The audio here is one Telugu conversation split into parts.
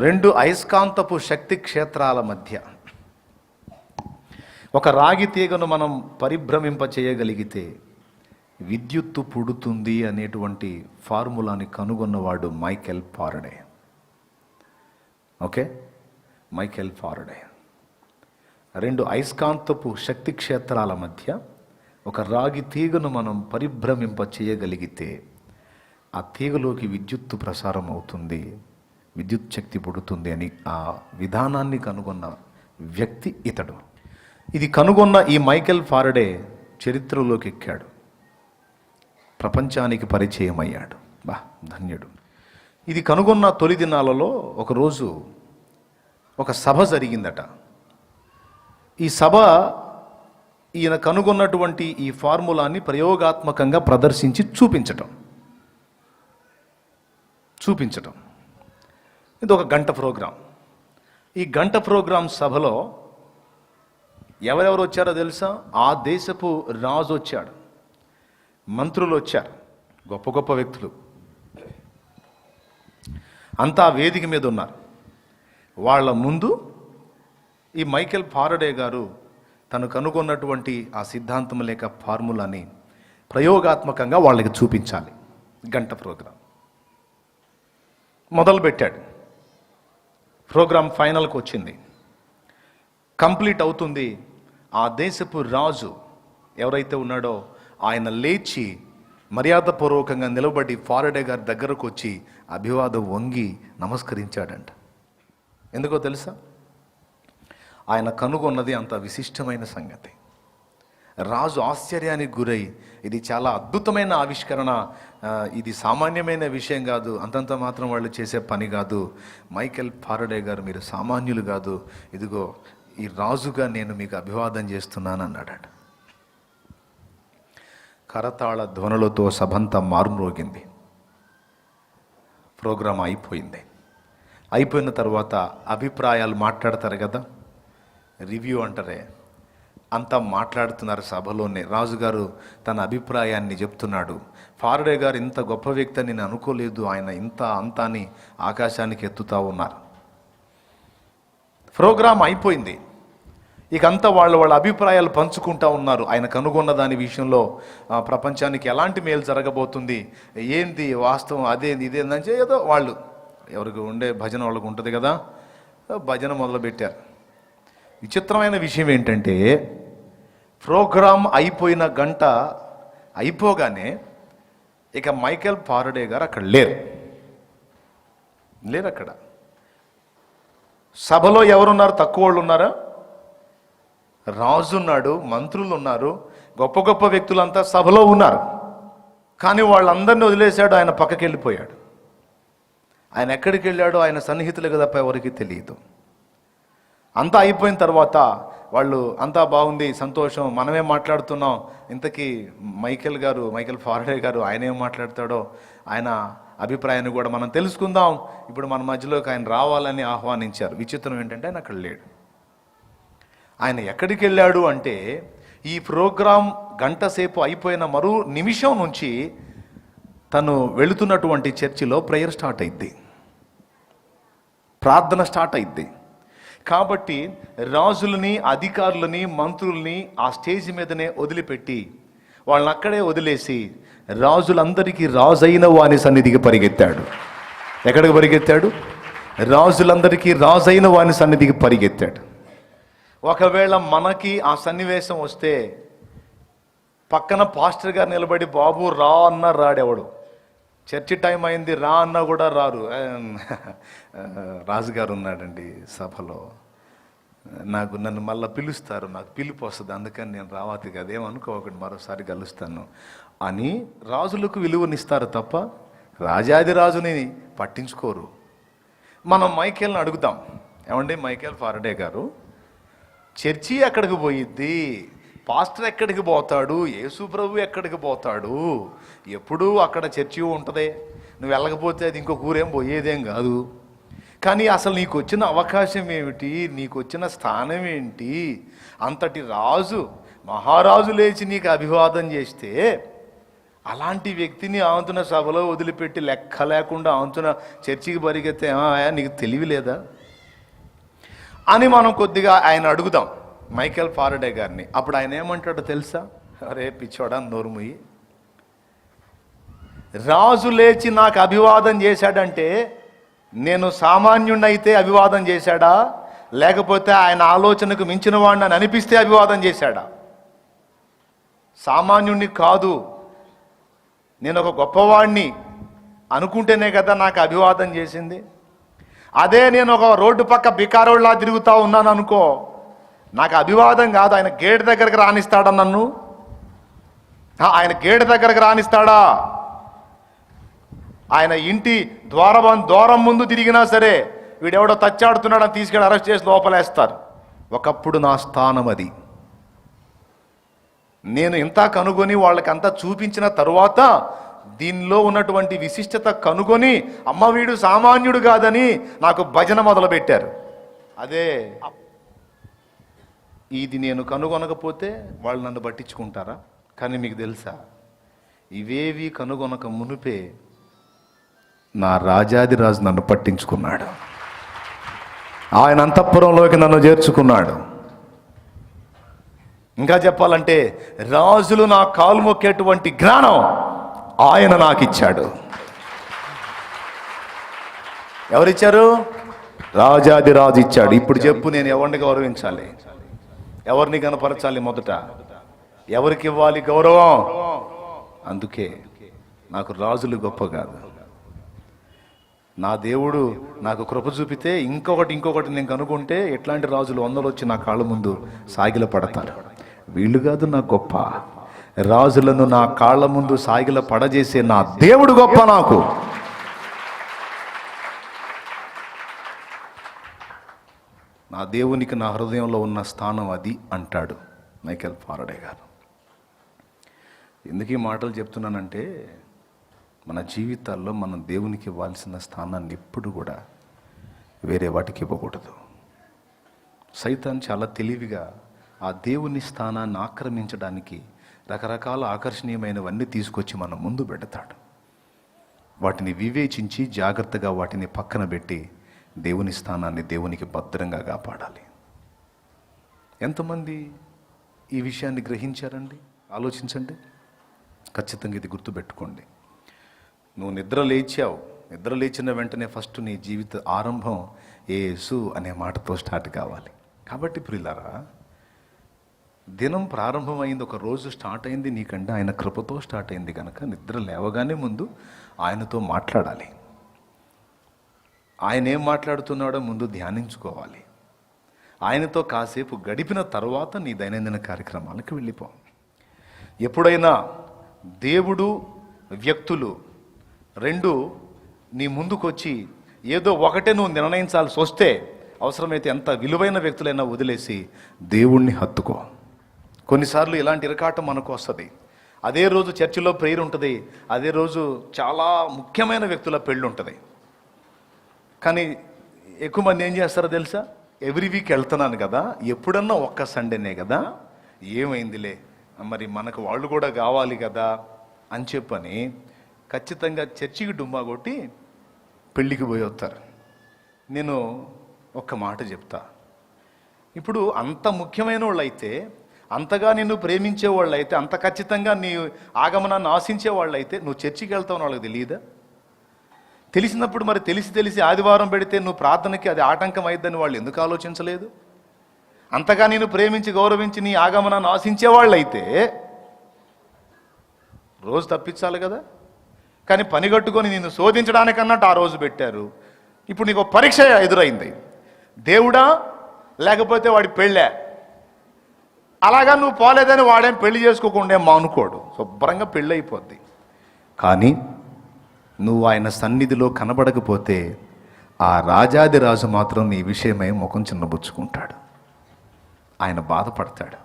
రెండు అయస్కాంతపు శక్తి క్షేత్రాల మధ్య ఒక రాగి తీగను మనం పరిభ్రమింప చేయగలిగితే విద్యుత్తు పుడుతుంది అనేటువంటి ఫార్ములాని కనుగొన్నవాడు Michael Faraday. Okay? Michael Faraday. రెండు అయస్కాంతపు శక్తి క్షేత్రాల మధ్య ఒక రాగి తీగను మనం పరిభ్రమింప చేయగలిగితే ఆ తీగలోకి విద్యుత్తు ప్రసారం అవుతుంది విద్యుత్ శక్తి పుడుతుంది అని ఆ విధానాన్ని కనుగొన్న వ్యక్తి ఇతడు. ఇది కనుగొన్న ఈ మైకెల్ ఫారడే చరిత్రలోకి ఎక్కాడు. ప్రపంచానికి పరిచయం అయ్యాడు బా ధన్యుడు. ఇది కనుగొన్న తొలి దినాలలో ఒకరోజు ఒక సభ జరిగిందట. ఈ సభ ఈయన కనుగొన్నటువంటి ఈ ఫార్ములాని ప్రయోగాత్మకంగా ప్రదర్శించి చూపించటం. చూపించటం. ఇది ఒక గంట ప్రోగ్రాం. ఈ గంట ప్రోగ్రాం సభలో ఎవరెవరు వచ్చారో తెలుసా? ఆ దేశపు రాజు వచ్చాడు. మంత్రులు వచ్చారు. గొప్ప గొప్ప వ్యక్తులు. అంతా వేదిక మీద ఉన్నారు. వాళ్ళ ముందు ఈ మైకేల్ ఫారడే గారు తను కనుగొన్నటువంటి ఆ సిద్ధాంతం లేక ఫార్ములాని ప్రయోగాత్మకంగా వాళ్ళకి చూపించాలి. గంట ప్రోగ్రాం. మొదలు పెట్టాడు ప్రోగ్రాం ఫైనల్కి వచ్చింది. కంప్లీట్ అవుతుంది. ఆ దేశపు రాజు ఎవరైతే ఉన్నాడో ఆయన లేచి మర్యాదపూర్వకంగా నిలబడి ఫారడే గారి దగ్గరకు వచ్చి అభివాదం వంగి నమస్కరించాడంట. ఎందుకో తెలుసా? ఆయన కనుగొన్నది అంత విశిష్టమైన సంగతి. రాజు ఆశ్చర్యానికి గురై ఇది చాలా అద్భుతమైన ఆవిష్కరణ ఇది సామాన్యమైన విషయం కాదు అంతంత మాత్రం వాళ్ళు చేసే పని కాదు. మైకెల్ ఫారడే గారు మీరు సామాన్యులు కాదు. ఇదిగో ఈ రాజుగా నేను మీకు అభివాదం చేస్తున్నాను అన్నాడట కరతాళ ధ్వనులతో సభంతా మారుమ్రోగింది ప్రోగ్రాం అయిపోయింది. అయిపోయిన తర్వాత అభిప్రాయాలు మాట్లాడతారు కదా? రివ్యూ అంటారే? అంతా మాట్లాడుతున్నారు సభలోనే. రాజుగారు తన అభిప్రాయాన్ని చెప్తున్నాడు. ఫారడే గారు ఇంత గొప్ప వ్యక్తి అని నేను అనుకోలేదు. ఆయన ఇంత అంతాని ఆకాశానికి ఎత్తుతా ఉన్నారు. ప్రోగ్రాం అయిపోయింది. ఇక అంతా వాళ్ళు వాళ్ళ అభిప్రాయాలు పంచుకుంటా ఉన్నారు. ఆయన కనుగొన్న దాని విషయంలో ప్రపంచానికి ఎలాంటి మేలు జరగబోతుంది? ఏంది వాస్తవం? అదేంది? ఇదేందని ఏదో వాళ్ళు ఎవరికి ఉండే భజన వాళ్ళకు ఉంటుంది కదా భజన మొదలుపెట్టారు. విచిత్రమైన విషయం ఏంటంటే ప్రోగ్రాం అయిపోయిన గంట అయిపోగానే ఇక మైకేల్ పారడే గారు అక్కడ లేరు. లేరు అక్కడ. సభలో ఎవరున్నారు? తక్కువ వాళ్ళు ఉన్నారా? రాజు ఉన్నాడు మంత్రులు ఉన్నారు గొప్ప గొప్ప వ్యక్తులంతా సభలో ఉన్నారు. కానీ వాళ్ళందరినీ వదిలేశాడు ఆయన పక్కకి వెళ్ళిపోయాడు ఆయన ఎక్కడికి వెళ్ళాడో ఆయన సన్నిహితులు తప్ప ఎవరికి తెలియదు. అంతా అయిపోయిన తర్వాత వాళ్ళు అంతా బాగుంది సంతోషం మనమే మాట్లాడుతున్నాం. ఇంతకీ మైకేల్ గారు మైకేల్ ఫారడే గారు ఆయన ఏం మాట్లాడతాడో ఆయన అభిప్రాయాన్ని కూడా మనం తెలుసుకుందాం. ఇప్పుడు మన మధ్యలోకి ఆయన రావాలని ఆహ్వానించారు. విచిత్రం ఏంటంటే ఆయన అక్కడ లేడు. ఆయన ఎక్కడికి వెళ్ళాడు అంటే ఈ ప్రోగ్రాం గంట సేపు అయిపోయిన మరో నిమిషం నుంచి తను వెళుతున్నటువంటి చర్చిలో ప్రేయర్ స్టార్ట్ అయింది ప్రార్థన స్టార్ట్ అయింది కాబట్టి రాజులని అధికారులని మంత్రుల్ని ఆ స్టేజ్ మీదనే వదిలిపెట్టి వాళ్ళని అక్కడే వదిలేసి రాజులందరికీ రాజైన వాని సన్నిధికి పరిగెత్తాడు. ఎక్కడికి పరిగెత్తాడు? రాజులందరికీ రాజైన వాని సన్నిధికి పరిగెత్తాడు. ఒకవేళ మనకి ఆ సన్నివేశం వస్తే పక్కన పాస్టర్ గారు నిలబడి బాబు రా అన్న రాడెవడు? చర్చి టైం అయింది రా అన్నా కూడా రారు. రాజుగారు ఉన్నాడండి సభలో. నాకు నన్ను మళ్ళీ పిలుస్తారు నాకు పిలుపు వస్తుంది అందుకని నేను రావాలి కదా ఏమనుకోకండి మరోసారి కలుస్తాను. అని రాజులకు విలువనిస్తారు తప్ప రాజాది రాజుని పట్టించుకోరు. మనం మైకేల్ని అడుగుతాం. ఏమండి మైకేల్ ఫారడే గారు చర్చి ఎక్కడికి పోయిద్ది? పాస్టర్ ఎక్కడికి పోతాడు? యేసు ప్రభు ఎక్కడికి పోతాడు? ఎప్పుడూ అక్కడ చర్చి ఉంటుంది. నువ్వు వెళ్ళకపోతే అది ఇంకొక ఊరేం పోయేదేం కాదు. కానీ అసలు నీకు వచ్చిన అవకాశం ఏమిటి? నీకు వచ్చిన స్థానం ఏంటి? అంతటి రాజు మహారాజు లేచి నీకు అభివాదం చేస్తే అలాంటి వ్యక్తిని ఆంతున సభలో వదిలిపెట్టి లెక్క లేకుండా ఆంతున చర్చికి పరిగెత్తే నీకు తెలివి లేదా? అని మనం కొద్దిగా ఆయన అడుగుదాం. మైకేల్ ఫారడే గారిని. అప్పుడు ఆయన ఏమంటాడో తెలుసా? అరే పిచ్చోడా నోరుముయి రాజు లేచి నాకు అభివాదం చేశాడంటే నేను సామాన్యుణ్ణైతే అభివాదం చేశాడా? లేకపోతే ఆయన ఆలోచనకు మించిన వాడిని అని అనిపిస్తే అభివాదం చేశాడా? సామాన్యుణ్ణి కాదు నేను ఒక గొప్పవాణ్ణి అనుకుంటేనే కదా నాకు అభివాదం చేసింది. అదే నేను ఒక రోడ్డు పక్క బికారోళ్ళ తిరుగుతా ఉన్నాను అనుకో నాకు అభివాదం కాదు ఆయన గేట్ దగ్గరకు రాణిస్తాడా నన్ను? ఆయన గేట్ దగ్గరకు రాణిస్తాడా ఆయన ఇంటి ద్వారం ద్వారం ముందు తిరిగినా సరే వీడెవడో తచ్చాడుతున్నాడని తీసుకెళ్ళి అరెస్ట్ చేసి లోపలేస్తారు. ఒకప్పుడు నా స్థానం అది. నేను ఇంత కనుగొని వాళ్ళకంతా చూపించిన తరువాత దీనిలో ఉన్నటువంటి విశిష్టత కనుగొని అమ్మ వీడు సామాన్యుడు కాదని నాకు భజన మొదలుపెట్టారు. అదే ఇది నేను కనుగొనకపోతే వాళ్ళు నన్ను పట్టించుకుంటారా? కానీ మీకు తెలుసా? ఇవేవి కనుగొనక మునుపే నా రాజాదిరాజు నన్ను పట్టించుకున్నాడు. ఆయన అంతఃపురంలోకి నన్ను చేర్చుకున్నాడు. ఇంకా చెప్పాలంటే రాజులు నా కాలు మొక్కేటువంటి జ్ఞానం ఆయన నాకు ఇచ్చాడు ఎవరిచ్చారు? రాజాది రాజు ఇచ్చాడు. ఇప్పుడు చెప్పు నేను ఎవరిని గౌరవించాలి? ఎవరిని కనపరచాలి మొదట? ఎవరికి ఇవ్వాలి గౌరవం? అందుకే నాకు రాజులు గొప్ప కాదు. నా దేవుడు నాకు కృప చూపితే ఇంకొకటి ఇంకొకటి నేను కనుక్కుంటే ఎట్లాంటి రాజులు వందలు వచ్చి నా కాళ్ళ ముందు సాగిల పడతారు వీళ్ళు కాదు నా గొప్ప. రాజులను నా కాళ్ళ ముందు సాగిల పడజేసే నా దేవుడు గొప్ప నాకు. ఆ దేవునికి నా హృదయంలో ఉన్న స్థానం అది అంటాడు మైకేల్ ఫారడే గారు. ఎందుకు ఈ మాటలు చెప్తున్నానంటే మన జీవితాల్లో మనం దేవునికి ఇవ్వాల్సిన స్థానాన్ని ఎప్పుడు కూడా వేరే వాటికి ఇవ్వకూడదు. సైతాన్ చాలా తెలివిగా ఆ దేవుని స్థానాన్ని ఆక్రమించడానికి రకరకాల ఆకర్షణీయమైనవన్నీ తీసుకొచ్చి మన ముందు పెడతాడు. వాటిని వివేచించి జాగ్రత్తగా వాటిని పక్కన పెట్టి దేవుని స్థానాన్ని దేవునికి భద్రంగా కాపాడాలి. ఎంతమంది ఈ విషయాన్ని గ్రహించారండి? ఆలోచించండి. ఖచ్చితంగా ఇది గుర్తుపెట్టుకోండి. నువ్వు నిద్ర లేచావు. నిద్ర లేచిన వెంటనే ఫస్ట్ నీ జీవిత ఆరంభం ఏసు అనే మాటతో స్టార్ట్ కావాలి. కాబట్టి ప్రియులారా దినం ప్రారంభమైంది ఒక రోజు స్టార్ట్ అయింది నీకంటే ఆయన కృపతో స్టార్ట్ అయింది కనుక నిద్ర లేవగానే ముందు ఆయనతో మాట్లాడాలి. ఆయన ఏం మాట్లాడుతున్నాడో ముందు ధ్యానించుకోవాలి. ఆయనతో కాసేపు గడిపిన తర్వాత నీ దైనందిన కార్యక్రమాలకు వెళ్ళిపో. ఎప్పుడైనా దేవుడు వ్యక్తులు రెండు నీ ముందుకొచ్చి ఏదో ఒకటే నువ్వు నిర్ణయించాల్సి వస్తే అవసరమైతే ఎంత విలువైన వ్యక్తులైనా వదిలేసి దేవుణ్ణి హత్తుకో. కొన్నిసార్లు ఇలాంటి ఇరకాటం మనకు వస్తుంది. అదే రోజు చర్చిలో ప్రేయర్ ఉంటుంది. అదే రోజు చాలా ముఖ్యమైన వ్యక్తుల పెళ్ళి ఉంటుంది కానీ ఎక్కువ మంది ఏం చేస్తారో తెలుసా? ఎవ్రీ వీక్ వెళ్తున్నాను కదా ఎప్పుడన్నా ఒక్క సండేనే కదా ఏమైందిలే? మరి మనకు వాళ్ళు కూడా కావాలి కదా అని చెప్పని ఖచ్చితంగా చర్చికి డుమ్మా కొట్టి పెళ్ళికి పోయి వస్తారు. నేను ఒక్క మాట చెప్తా. ఇప్పుడు అంత ముఖ్యమైన వాళ్ళు అయితే అంతగా నిన్ను ప్రేమించే వాళ్ళు అయితే అంత ఖచ్చితంగా నీ ఆగమనాన్ని ఆశించే వాళ్ళు అయితే నువ్వు చర్చికి వెళ్తావు వాళ్ళకి తెలియదా? తెలిసినప్పుడు మరి తెలిసి తెలిసి ఆదివారం పెడితే నువ్వు ప్రార్థనకి అది ఆటంకం అయిద్దని వాళ్ళు ఎందుకు ఆలోచించలేదు? అంతగా నేను ప్రేమించి గౌరవించి నీ ఆగమనాన్ని ఆశించే వాళ్ళైతే రోజు తప్పించాలి కదా? కానీ పని కట్టుకొని నిన్ను శోధించడానికన్నట్టు ఆ రోజు పెట్టారు. ఇప్పుడు నీకు ఒక పరీక్ష ఎదురైంది. దేవుడా లేకపోతే వాడి పెళ్ళే. అలాగా నువ్వు పోలేదని వాడేం పెళ్ళి చేసుకోకుండా మానుకోడు. శుభ్రంగా పెళ్ళి అయిపోద్ది కానీ నువ్వు ఆయన సన్నిధిలో కనబడకపోతే ఆ రాజాది రాజు మాత్రం నీ విషయమై ముఖం చిన్నబుచ్చుకుంటాడు. ఆయన బాధపడతాడు.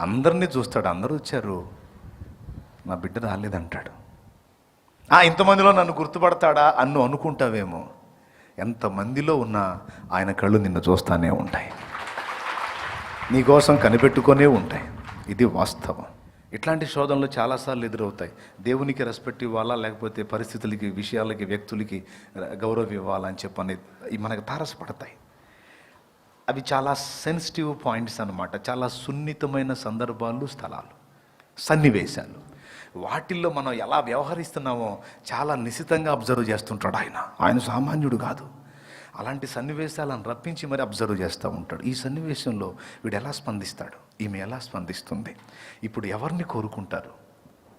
అందరినీ చూస్తాడు. అందరూ వచ్చారు. నా బిడ్డ రాలేదంటాడు. ఆ ఇంతమందిలో నన్ను గుర్తుపడతాడా అన్ను అనుకుంటావేమో. ఎంతమందిలో ఉన్నా ఆయన కళ్ళు నిన్ను చూస్తానే ఉంటాయి. నీకోసం కనిపెట్టుకొనే ఉంటాయి. ఇది వాస్తవం. ఇట్లాంటి శోధనలు చాలాసార్లు ఎదురవుతాయి. దేవునికి రెస్పెక్ట్ ఇవ్వాలా లేకపోతే పరిస్థితులకి విషయాలకి వ్యక్తులకి గౌరవం ఇవ్వాలా అని చెప్పని మనకు తారసపడతాయి. అవి చాలా సెన్సిటివ్ పాయింట్స్ అనమాట చాలా సున్నితమైన సందర్భాలు స్థలాలు సన్నివేశాలు. వాటిల్లో మనం ఎలా వ్యవహరిస్తున్నామో చాలా నిశితంగా అబ్జర్వ్ చేస్తుంటాడు ఆయన. ఆయన సామాన్యుడు కాదు. అలాంటి సన్నివేశాలను రప్పించి మరి అబ్జర్వ్ చేస్తూ ఉంటాడు. ఈ సన్నివేశంలో వీడు ఎలా స్పందిస్తాడు? ఈమె ఎలా స్పందిస్తుంది? ఇప్పుడు ఎవరిని కోరుకుంటారు?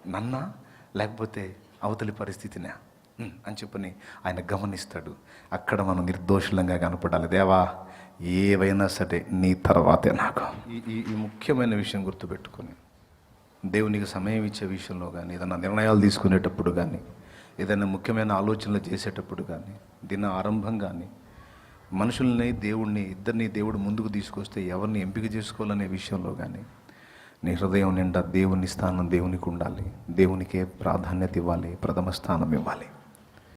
నన్నా లేకపోతే అవతలి పరిస్థితినా? అని చెప్పని ఆయన గమనిస్తాడు. అక్కడ మనం నిర్దోషులంగా కనపడాలి. దేవా ఏవైనా సరే నీ తర్వాతే నాకు. ఈ ఈ ఈ ముఖ్యమైన విషయం గుర్తుపెట్టుకొని దేవునికి సమయం ఇచ్చే విషయంలో కానీ ఏదైనా నిర్ణయాలు తీసుకునేటప్పుడు కానీ ఏదైనా ముఖ్యమైన ఆలోచనలు చేసేటప్పుడు కానీ దిన ఆరంభం కానీ మనుషుల్ని దేవుణ్ణి ఇద్దరిని దేవుడు ముందుకు తీసుకొస్తే ఎవరిని ఎంపిక చేసుకోవాలనే విషయంలో కానీ నీ హృదయం నిండా దేవుని స్థానం దేవునికి ఉండాలి. దేవునికే ప్రాధాన్యత ఇవ్వాలి ప్రథమ స్థానం ఇవ్వాలి.